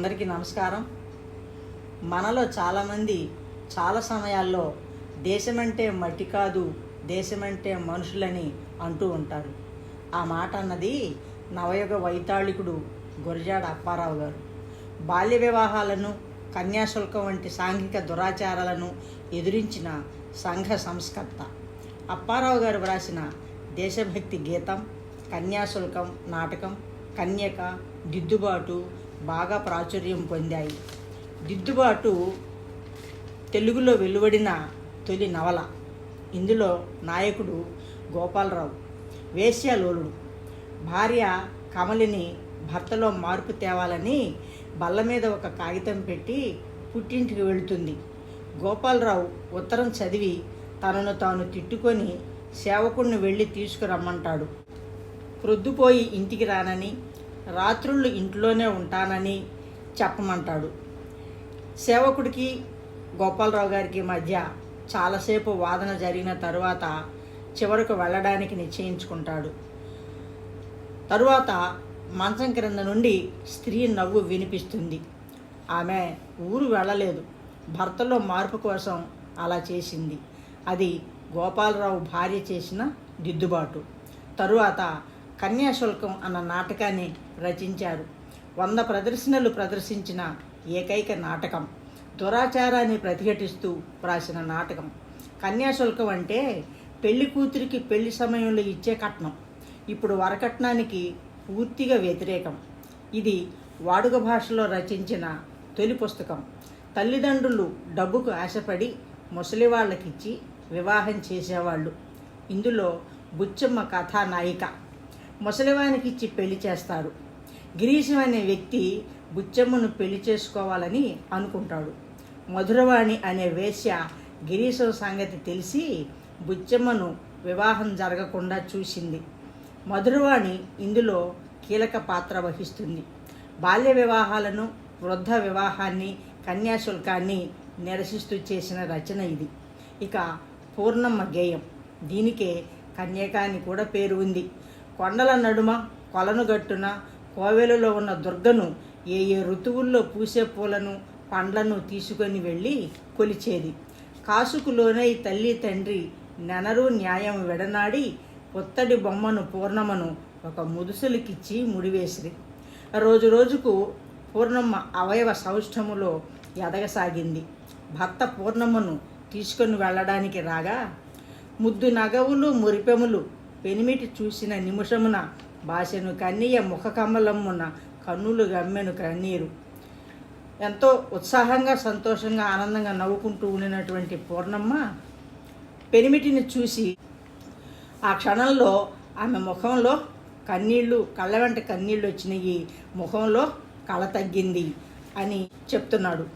అందరికీ నమస్కారం. మనలో చాలామంది చాలా సమయాల్లో దేశమంటే మట్టి కాదు దేశమంటే మనుషులని అంటూ ఉంటారు. ఆ మాట అన్నది నవయుగ వైతాళికుడు గురజాడ అప్పారావు గారు. బాల్య వివాహాలను కన్యాశుల్కం వంటి సాంఘిక దురాచారాలను ఎదిరించిన సంఘ సంస్కర్త. అప్పారావు గారు వ్రాసిన దేశభక్తి గీతం కన్యాశుల్కం నాటకం కన్యక దిద్దుబాటు బాగా ప్రాచుర్యం పొందాయి. దిద్దుబాటు తెలుగులో వెలువడిన తొలి నవల. ఇందులో నాయకుడు గోపాలరావు వేశ్యాలోలుడు. భార్య కమలిని భర్తలో మార్పు తేవాలని బల్ల మీద ఒక కాగితం పెట్టి పుట్టింటికి వెళుతుంది. గోపాలరావు ఉత్తరం చదివి తనను తాను తిట్టుకొని సేవకుడిని వెళ్ళి తీసుకురమ్మంటాడు. ప్రొద్దుపోయి ఇంటికి రానని రాత్రుళ్ళు ఇంట్లోనే ఉంటానని చెప్పమంటాడు. సేవకుడికి గోపాలరావు గారికి మధ్య చాలాసేపు వాదన జరిగిన తరువాత చివరకు వెళ్ళడానికి నిశ్చయించుకుంటాడు. తరువాత మంచం క్రింద నుండి స్త్రీ నవ్వు వినిపిస్తుంది. ఆమె ఊరు వెళ్ళలేదు. భర్తలో మార్పు కోసం అలా చేసింది. అది గోపాలరావు భార్య చేసిన దిద్దుబాటు. తరువాత కన్యాశుల్కం అన్న నాటకాన్ని రచించారు. వంద ప్రదర్శనలు ప్రదర్శించిన ఏకైక నాటకం. దురాచారాన్ని ప్రతిఘటిస్తూ వ్రాసిన నాటకం. కన్యాశుల్కం అంటే పెళ్ళి కూతురికి పెళ్ళి సమయంలో ఇచ్చే కట్నం. ఇప్పుడు వరకట్నానికి పూర్తిగా వ్యతిరేకం. ఇది వాడుక భాషలో రచించిన తొలి పుస్తకం. తల్లిదండ్రులు డబ్బుకు ఆశపడి ముసలి వాళ్ళకిచ్చి వివాహం చేసేవాళ్ళు. ఇందులో బుచ్చమ్మ కథానాయిక ముసలివానికి ఇచ్చి పెళ్ళి చేస్తారు. గిరీశం అనే వ్యక్తి బుచ్చమ్మను పెళ్ళి చేసుకోవాలని అనుకుంటాడు. మధురవాణి అనే వేశ్య గిరీశం సంగతి తెలిసి బుచ్చమ్మను వివాహం జరగకుండా చూసింది. మధురవాణి ఇందులో కీలక పాత్ర వహిస్తుంది. బాల్య వివాహాలను వృద్ధ వివాహాన్ని కన్యాశుల్కాన్ని నిరసిస్తూ చేసిన రచన ఇది. ఇక పూర్ణమ్మ గేయం. దీనికే కన్యక అని కూడా పేరు ఉంది. కొండల నడుమ కొలను గట్టున కోవెలలో ఉన్న దుర్గను ఏ ఏ ఋతువుల్లో పూసే పూలను పండ్లను తీసుకొని వెళ్ళి కొలిచేది. కాసుకులోనై తల్లి తండ్రి నెనరు న్యాయం విడనాడి పొత్తడి బొమ్మను పూర్ణమ్మను ఒక ముదుసులకిచ్చి ముడివేసిరి. రోజు రోజుకు పూర్ణమ్మ అవయవ సౌష్ఠములో ఎదగసాగింది. భర్త పూర్ణమ్మను తీసుకొని వెళ్ళడానికి రాగా ముద్దు నగవులు మురిపెములు పెనిమిటి చూసిన నిమిషమున భాషను కన్నీయ ముఖ కమలమ్మున కన్నులు గమ్మెను కన్నీరు. ఎంతో ఉత్సాహంగా సంతోషంగా ఆనందంగా నవ్వుకుంటూ ఉండినటువంటి పూర్ణమ్మ పెనిమిటిని చూసి ఆ క్షణంలో ఆమె ముఖంలో కన్నీళ్ళు కళ్ళ వెంట కన్నీళ్ళు వచ్చినాయి. ముఖంలో కళ తగ్గింది అని చెప్తున్నాడు.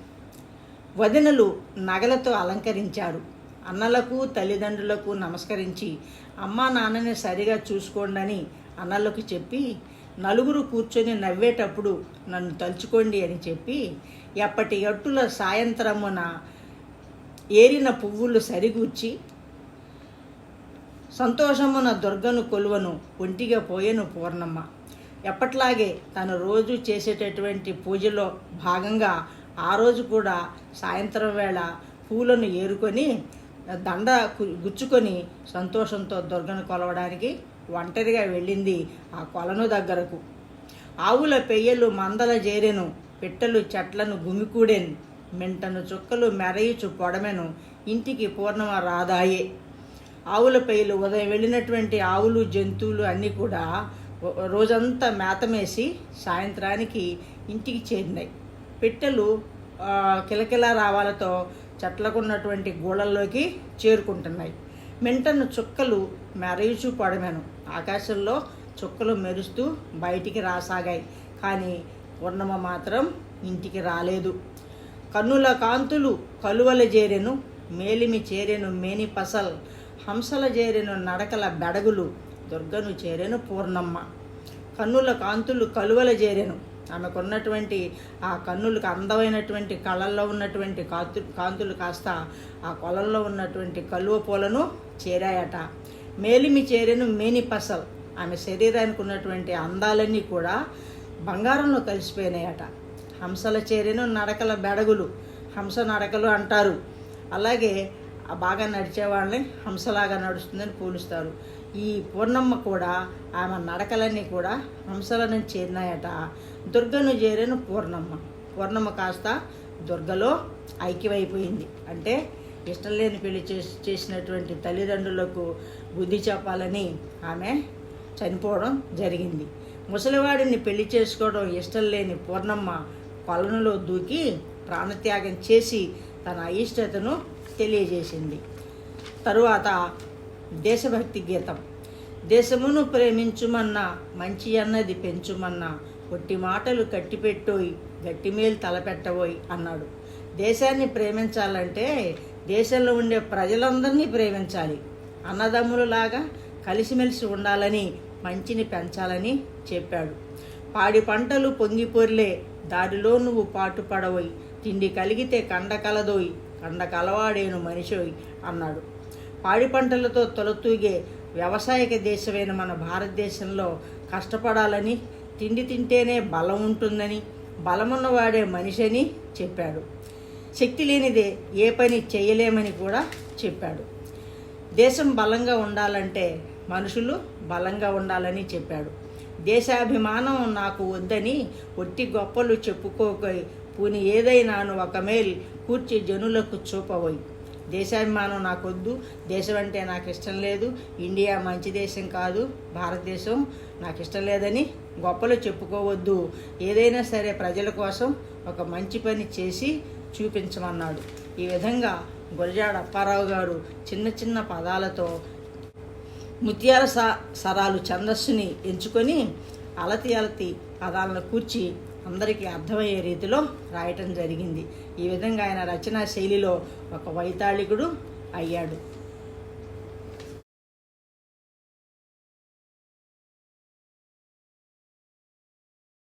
వదినలు నగలతో అలంకరించారు. అన్నలకు తల్లిదండ్రులకు నమస్కరించి అమ్మా నాన్నని సరిగా చూసుకోండి అని అన్నలకు చెప్పి నలుగురు కూర్చొని నవ్వేటప్పుడు నన్ను తలుచుకోండి అని చెప్పి ఎప్పటి ఎట్టుల సాయంత్రమున ఏరిన పువ్వులు సరిగూర్చి సంతోషమున దుర్గను కొలువను ఒంటిగా పోయెను పూర్ణమ్మ. ఎప్పట్లాగే తను రోజు చేసేటటువంటి పూజలో భాగంగా ఆ రోజు కూడా సాయంత్రం వేళ పూలను ఏరుకొని దండ కు- గుచ్చుకొని సంతోషంతో దుర్గను కొలవడానికి ఒంటరిగా వెళ్ళింది ఆ కొలను దగ్గరకు. ఆవుల పెయ్యలు మందల జేరెను పిట్టలు చెట్లను గుమికూడెను మెంటను చుక్కలు మెరయుచు పొడమెను ఇంటికి పూర్ణమ రాదాయే. ఆవుల పెయ్యలు ఉదయం వెళ్ళినటువంటి ఆవులు జంతువులు అన్నీ కూడా రోజంతా మేతమేసి సాయంత్రానికి ఇంటికి చేరినాయి. పిట్టలు కిలకిల కిలకిలా రావాలతో చెట్లకు ఉన్నటువంటి గూళ్ళల్లోకి చేరుకుంటున్నాయి. మింటను చుక్కలు మెరయుచు పడమెను. ఆకాశంలో చుక్కలు మెరుస్తూ బయటికి రాసాగాయి. కానీ పూర్ణమ మాత్రం ఇంటికి రాలేదు. కన్నుల కాంతులు కలువల చేరెను మేలిమి చేరెను మేని పసల్ హంసల చేరెను నడకల బెడగులు దుర్గను చేరెను పూర్ణమ్మ. కన్నుల కాంతులు కలువల చేరెను ఆమెకున్నటువంటి ఆ కన్నులకు అందమైనటువంటి కళల్లో ఉన్నటువంటి కాంతు కాంతులు కాస్త ఆ కొలంలో ఉన్నటువంటి కలువ పూలను చేరాయట. మేలిమి చేరెను మేని పసల్ ఆమె శరీరానికి ఉన్నటువంటి అందాలన్నీ కూడా బంగారంలో కలిసిపోయినాయట. హంసల చేరెను నడకల బెడగులు. హంస నడకలు అంటారు. అలాగే బాగా నడిచేవాళ్ళని హంసలాగా నడుస్తుందని పోలుస్తారు. ఈ పూర్ణమ్మ కూడా ఆమె నడకలన్నీ కూడా హంసలను చేరినాయట. దుర్గను చేరిన పూర్ణమ్మ. పూర్ణమ్మ కాస్త దుర్గలో ఐక్యమైపోయింది. అంటే ఇష్టం లేని పెళ్ళి చేసి చేసినటువంటి తల్లిదండ్రులకు బుద్ధి చెప్పాలని ఆమె చనిపోవడం జరిగింది. ముసలివాడిని పెళ్ళి చేసుకోవడం ఇష్టం లేని పూర్ణమ్మ కొలనులో దూకి ప్రాణత్యాగం చేసి తన అయిష్టతను తెలియజేసింది. తరువాత దేశభక్తి గీతం. దేశమును ప్రేమించుమన్నా మంచి అన్నది పెంచుమన్నా ఒట్టి మాటలు కట్టిపెట్టోయి గట్టిమేలు తలపెట్టబోయి అన్నాడు. దేశాన్ని ప్రేమించాలంటే దేశంలో ఉండే ప్రజలందరినీ ప్రేమించాలి. అన్నదమ్ములలాగా కలిసిమెలిసి ఉండాలని మంచిని పెంచాలని చెప్పాడు. పాడి పంటలు పొంగిపొర్లే దారిలో నువ్వు పాటుపడవోయి తిండి కలిగితే కండ కలదోయి. కండ మనిషి అన్నాడు. పాడి పంటలతో తొలతూగే వ్యవసాయక దేశమైన మన భారతదేశంలో కష్టపడాలని తిండి తింటేనే బలం ఉంటుందని బలమున్నవాడే మనిషిని చెప్పాడు. శక్తి లేనిదే ఏ పని చేయలేమని కూడా చెప్పాడు. దేశం బలంగా ఉండాలంటే మనుషులు బలంగా ఉండాలని చెప్పాడు. దేశాభిమానం నాకు వద్దని ఒట్టి గొప్పలు చెప్పుకోకై పూని ఏదైనాను ఒక మేల్ కూర్చి జనులకు చూపబోయి దేశాభిమానం నాకొద్దు దేశం అంటే నాకు ఇష్టం లేదు ఇండియా మంచి దేశం కాదు భారతదేశం నాకు ఇష్టం లేదని గొప్పలు చెప్పుకోవద్దు. ఏదైనా సరే ప్రజల కోసం ఒక మంచి పని చేసి చూపించమన్నాడు. ఈ విధంగా గురజాడ అప్పారావు గారు చిన్న చిన్న పదాలతో ముత్యాల స సరాలు ఛందస్సుని ఎంచుకొని అలతి అలతి పదాలను కూర్చి అందరికీ అర్థమయ్యే రీతిలో రాయటం జరిగింది. ఈ విధంగా ఆయన రచనా శైలిలో ఒక వైతాళికుడు అయ్యాడు.